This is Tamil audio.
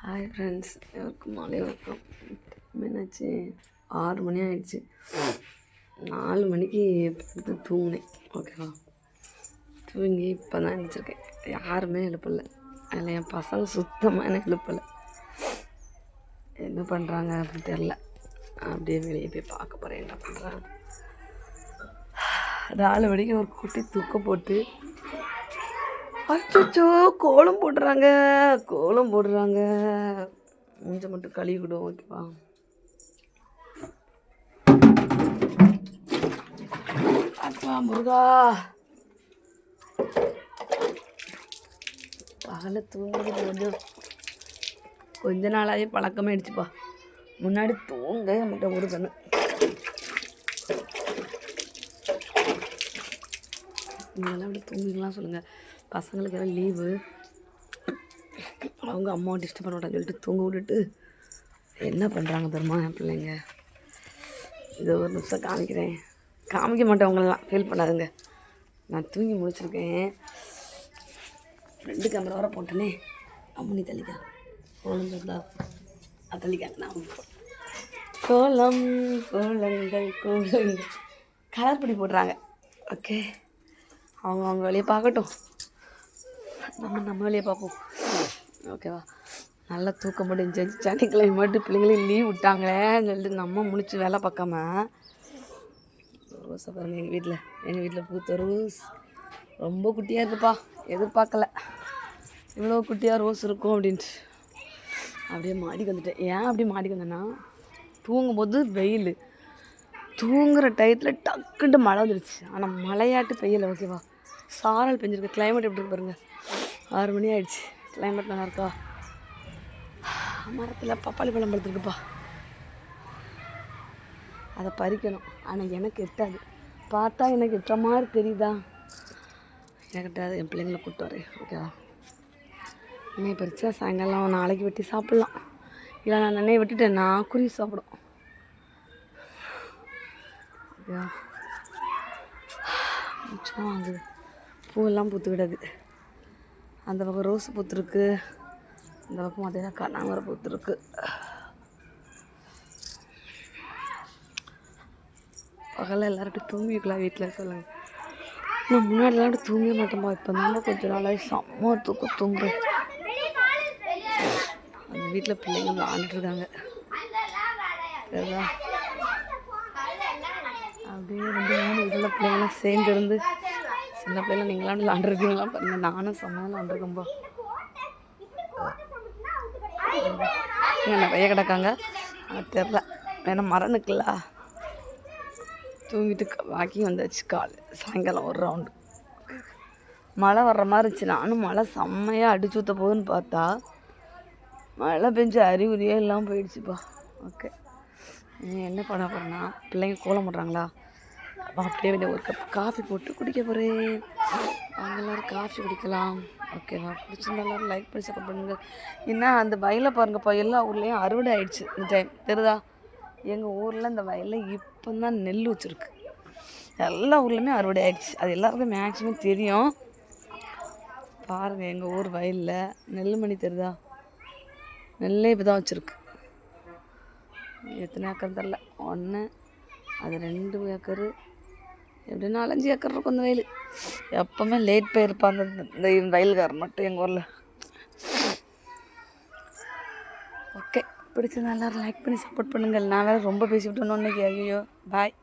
ஹாய் ஃப்ரெண்ட்ஸ் எல்லாருக்கும் மாலை வணக்கம். என்னாச்சு? ஆறு மணி ஆகிடுச்சு நாலு மணிக்கு படுத்து தூங்கினேன். ஓகேவா தூங்கி இப்போ தான் எழுந்திரிச்சிருக்கேன் யாருமே எழுப்பலை. அதில் என் பசங்க சுத்தமாக என்ன எழுப்பலை. என்ன பண்ணுறாங்க அப்படின்னு தெரில அப்படியே வெளியே போய் பார்க்க போகிறேன் என்ன பண்ணுறாங்க நாலு மணிக்கு ஒரு குட்டி தூக்கம் போட்டு அச்சோ கோலம் போடுறாங்க கோலம் போடுறாங்க. மூஞ்ச மட்டும் கழுவிக்கிடும் ஓகேவா? அப்பா முருகா. பகல தூங்குறது கொஞ்சம் கொஞ்ச நாளாகவே பழக்கமாயிடுச்சுப்பா முன்னாடி தூங்க மட்டும் ஒரு கண்ணு. நீங்களாம் அப்படி தூங்கிக்கலாம் சொல்லுங்கள் பசங்களுக்கு எல்லாம் லீவு அவங்க அம்மாவை டிஸ்டர்ப் பண்ண மாட்டான்னு சொல்லிட்டு தூங்க விட்டுட்டு என்ன பண்ணுறாங்க தெரியுமா என் பிள்ளைங்க? இதை ஒரு நிமிஷம் காமிக்கிறேன். காமிக்க மாட்டேன் அவங்களெல்லாம். ஃபீல் பண்ணாதுங்க. நான் தூங்கி முடிச்சிருக்கேன். ரெண்டு கேமரா வர போட்டேனே. அம்மனி தள்ளிக்கா. கோலம் அது தள்ளிக்காங்க நான் கோலம் கோலங்கள் கோலங்கள். கலர் பண்ணி போடுறாங்க. ஓகே அவங்க அவங்க வழியை பார்க்கட்டும். நம்ம நம்ம வேலையை பார்ப்போம் ஓகேவா நல்லா தூக்கம் முடிஞ்சு சனிக்கிழமை மட்டும் பிள்ளைங்களையும் லீவ் விட்டாங்களேன்னு சொல்லிட்டு நம்ம முடிச்சு வேலை பார்க்காம. ரோஸை பாருங்கள் எங்கள் வீட்டில் எங்கள் வீட்டில் பூத்த ரோஸ். ரொம்ப குட்டியாக இருக்குப்பா. எதிர்பார்க்கல. இவ்வளோ குட்டியாக ரோஸ் இருக்கும் அப்படின்ட்டு. அப்படியே மாடிக்கு வந்துட்டேன். ஏன் அப்படியே மாடிக்கு வந்தேன்னா தூங்கும்போது வெயில். தூங்குற டயத்தில் டக்குன்ட்டு மழை வந்துடுச்சு ஆனால் மழையாட்டு பெய்யலை ஓகேவா சாரல் பெஞ்சிருக்கு. கிளைமேட் எப்படி இருக்கு பாருங்கள் ஆறு மணி ஆயிடுச்சு. கிளைமேட் நல்லா இருக்கா மரத்தில் பப்பாளி பழம் பழுத்துருக்குப்பா. அதை பறிக்கணும். ஆனால் எனக்கு எட்டாது. பார்த்தா எனக்கு எட்ட மாதிரி தெரியுதா? என்கிட்ட என் பிள்ளைங்களை கூப்பிட்டு வரேன். ஓகேவா? எண்ணெய் பறிச்சா சாயங்காலம் நாளைக்கு வெட்டி சாப்பிட்லாம். இல்லை நான் நினைவு விட்டுட்டேன். நான் குருவி சாப்பிடும். ஓகேவா? வாங்குது. பூவெல்லாம் பூத்து விடாது அந்த பக்கம் ரோஸ் பூத்துருக்கு. இந்த பக்கம் அதே கண்ணாமரை பூத்துருக்கு. பகலில் எல்லாரும் தூங்கி தூங்கிக்கலாம் வீட்டில் சொல்லுங்கள் நான் முன்னாடிலாம் அப்படி தூங்க மாட்டோமா? இப்போ தான் கொஞ்சம் நாளாகி செம்ம தூக்கம் தூங்குறேன். அந்த வீட்டில் பிள்ளைங்க விளாண்டுட்டு அப்படியே ரெண்டு மூணு வீட்டில் பிள்ளைங்களாம் சேர்ந்துருந்து சின்ன பிள்ளைல நீங்களாம் விளாண்டுருக்கீங்களா பாருங்க. நானும் செம்மையாக விளாண்டுருக்கோம்பா என்ன கிடக்காங்க. தெரில ஏன்னா மரம் தூங்கிட்டு வாக்கிங் வந்தாச்சு கால். சாயங்காலம் ஒரு ரவுண்டு மழை வர்ற மாதிரி இருந்துச்சு. நானும் மழை செம்மையாக அடிச்சு ஊற்ற போகுதுன்னு பார்த்தா மழை பெஞ்சு அறிகுறியே இல்லாமல் போயிடுச்சுப்பா. ஓகே என்ன பண்ண போகிறேன்னா பிள்ளைங்க கோலம் போடுறாங்களா? அப்படியே வெளியே ஒரு கப் காஃபி போட்டு குடிக்க போகிறேன் அவங்க எல்லோரும் காஃபி குடிக்கலாம் ஓகேவா பிடிச்சிருந்தா லைக் பண்ணி சப்போர்ட் பண்ணுங்கள் என்ன அந்த வயலில் பாருங்கப்பா எல்லா ஊர்லேயும் அறுவடை ஆயிடுச்சு இந்த டைம் தெரியுதா? எங்கள் ஊரில் இந்த வயலில் இப்போ தான் நெல் வச்சுருக்கு. எல்லா ஊர்லேயுமே அறுவடை ஆயிடுச்சு. அது எல்லாருக்கும் மேக்ஸிமம் தெரியும். பாருங்கள் எங்கள் ஊர் வயலில் நெல் மணி தெரியுதா? நெல்லே இப்போ தான் வச்சுருக்கு. எத்தனை ஏக்கர் தெரில ஒன்று அது ரெண்டு ஏக்கரு. எப்படி நாலஞ்சு ஏக்கர் இருக்கும் அந்த வயல் எப்போவுமே லேட் போயிருப்பாங்க இந்த இந்த வயல்காரர் மட்டும் எங்கள் ஊரில் ஓகே பிடிச்சது எல்லாரும் லைக் பண்ணி சப்போர்ட் பண்ணுங்கள் நான் வேறு ரொம்ப பேசிவிட்டோன்னு இன்னைக்கு ஐயோ பாய்